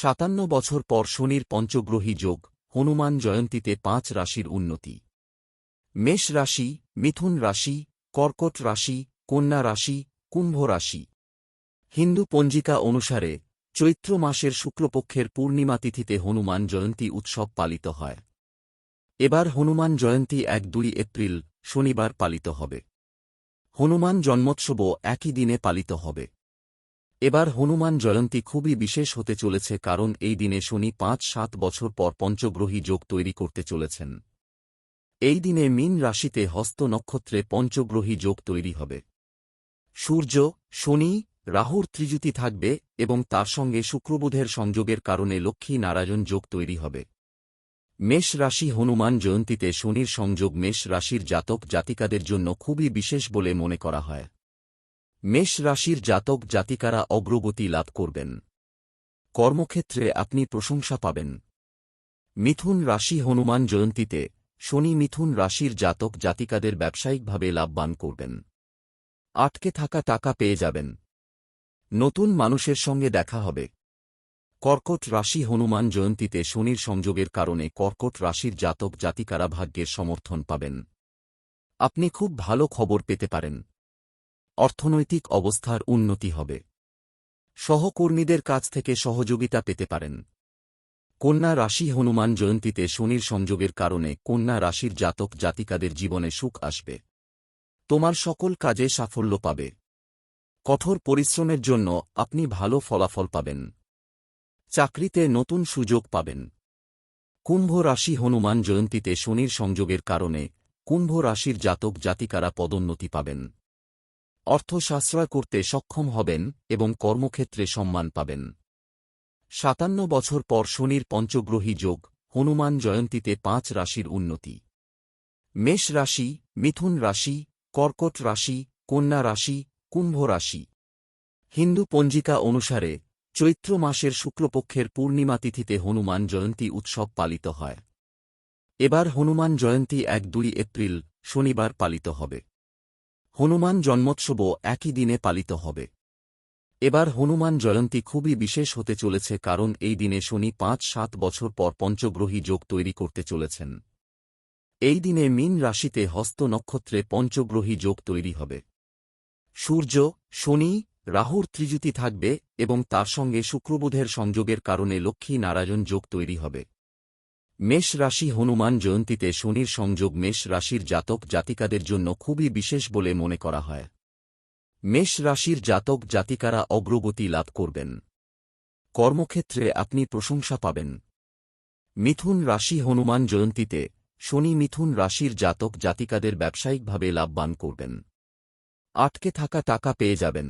সাতান্ন বছর পর শনির পঞ্চগ্রহী যোগ, হনুমান জয়ন্তীতে পাঁচ রাশির উন্নতি। মেষ রাশি, মিথুন রাশি, কর্কট রাশি, কন্যা রাশি, কুম্ভ রাশি। হিন্দু পঞ্জিকা অনুসারে, চৈত্র মাসের শুক্লপক্ষের পূর্ণিমা তিথিতে হনুমান জয়ন্তী উৎসব পালিত হয়। এবার হনুমান জয়ন্তী এক দুই এপ্রিল, শনিবার পালিত হবে। হনুমান জন্মোৎসবও একই দিনে পালিত হবে। এবার হনুমান জয়ন্তী খুবই বিশেষ হতে চলেছে কারণ এই দিনে শনি পাঁচ, সাত বছর পর পঞ্চগ্রহী যোগ তৈরি করতে চলেছেন। এই দিনে মিন রাশিতে হস্ত নক্ষত্রে পঞ্চগ্রহী যোগ তৈরি হবে। সূর্য, শনি, রাহুর ত্রিজুতি থাকবে এবং তার সঙ্গে শুক্রবুধের সংযোগের কারণে লক্ষ্মী নারায়ণ যোগ তৈরি হবে। মেষ রাশি হনুমান জয়ন্তীতে শনির সংযোগ মেষ রাশির জাতক জাতিকাদের জন্য খুবই বিশেষ বলে মনে করা হয়। মেষ রাশির জাতক জাতিকারা অগ্রগতি লাভ করবেন। কর্মক্ষেত্রে আপনি প্রশংসা পাবেন। মিথুন রাশি হনুমান জয়ন্তীতে শনি মিথুন রাশির জাতক জাতিকাদের ব্যবসায়িকভাবে লাভবান করবেন। আটকে থাকা টাকা পেয়ে যাবেন। নতুন মানুষের সঙ্গে দেখা হবে। কর্কট রাশি হনুমান জয়ন্তীতে শনির সংযোগের কারণে কর্কট রাশির জাতক জাতিকারা ভাগ্যের সমর্থন পাবেন। আপনি খুব ভালো খবর পেতে পারেন। অর্থনৈতিক অবস্থার উন্নতি হবে। সহকর্মীদের কাছ থেকে সহযোগিতা পেতে পারেন। কন্যা রাশি হনুমান জয়ন্তীতে শনির সংযোগের কারণে কন্যা রাশির জাতক জাতিকাদের জীবনে সুখ আসবে। তোমার সকল কাজে সাফল্য পাবে। কঠোর পরিশ্রমের জন্য আপনি ভালো ফলাফল পাবেন। চাকরিতে নতুন সুযোগ পাবেন। কুম্ভ রাশি হনুমান জয়ন্তীতে শনির সংযোগের কারণে কুম্ভ রাশির জাতক জাতিকারা পদোন্নতি পাবেন। অর্থ সাশ্রয় করতে সক্ষম হবেন এবং কর্মক্ষেত্রে সম্মান পাবেন। সাতান্ন বছর পর শনির পঞ্চগ্রহী যোগ, হনুমান জয়ন্তীতে পাঁচ রাশির উন্নতি। মেষ রাশি, মিথুন রাশি, কর্কট রাশি, কন্যা রাশি, কুম্ভ রাশি। হিন্দু পঞ্জিকা অনুসারে, চৈত্র মাসের শুক্লপক্ষের পূর্ণিমা তিথিতে হনুমান জয়ন্তী উৎসব পালিত হয়। এবার হনুমান জয়ন্তী এক দুই এপ্রিল, শনিবার পালিত হবে। হনুমান জন্মোৎসবও একই দিনে পালিত হবে। এবার হনুমান জয়ন্তী খুবই বিশেষ হতে চলেছে কারণ এই দিনে শনি পাঁচ সাত বছর পর পঞ্চগ্রহী যোগ তৈরি করতে চলেছেন। এই দিনে মিন রাশিতে হস্ত নক্ষত্রে পঞ্চগ্রহী যোগ তৈরি হবে। সূর্য, শনি, রাহুর ত্রিজুতি থাকবে এবং তার সঙ্গে শুক্রবোধের সংযোগের কারণে লক্ষ্মী নারায়ণ যোগ তৈরি হবে। মেষ রাশি হনুমান জয়ন্তীতে শনির সংযোগ মেষ রাশির জাতক জাতিকাদের জন্য খুবই বিশেষ বলে মনে করা হয়। মেষ রাশির জাতক জাতিকারা অগ্রগতি লাভ করবেন। কর্মক্ষেত্রে আপনি প্রশংসা পাবেন। মিথুন রাশি হনুমান জয়ন্তীতে শনি মিথুন রাশির জাতক জাতিকাদের ব্যবসায়িকভাবে লাভবান করবেন। আটকে থাকা টাকা পেয়ে যাবেন।